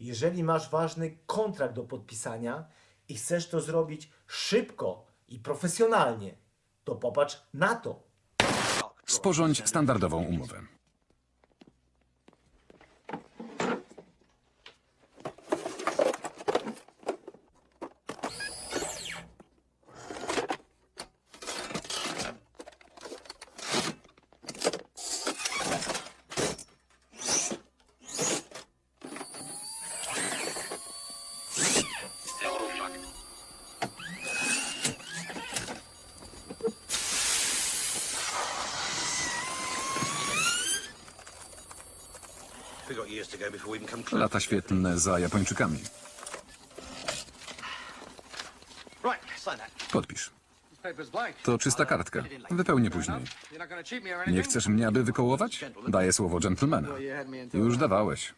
Jeżeli masz ważny kontrakt do podpisania i chcesz to zrobić szybko i profesjonalnie, to popatrz na to. Sporządź standardową umowę. Lata świetlne za Japończykami. Podpisz. To czysta kartka. Wypełnię później. Nie chcesz mnie, aby wykołować? Daję słowo dżentelmena. Już dawałeś.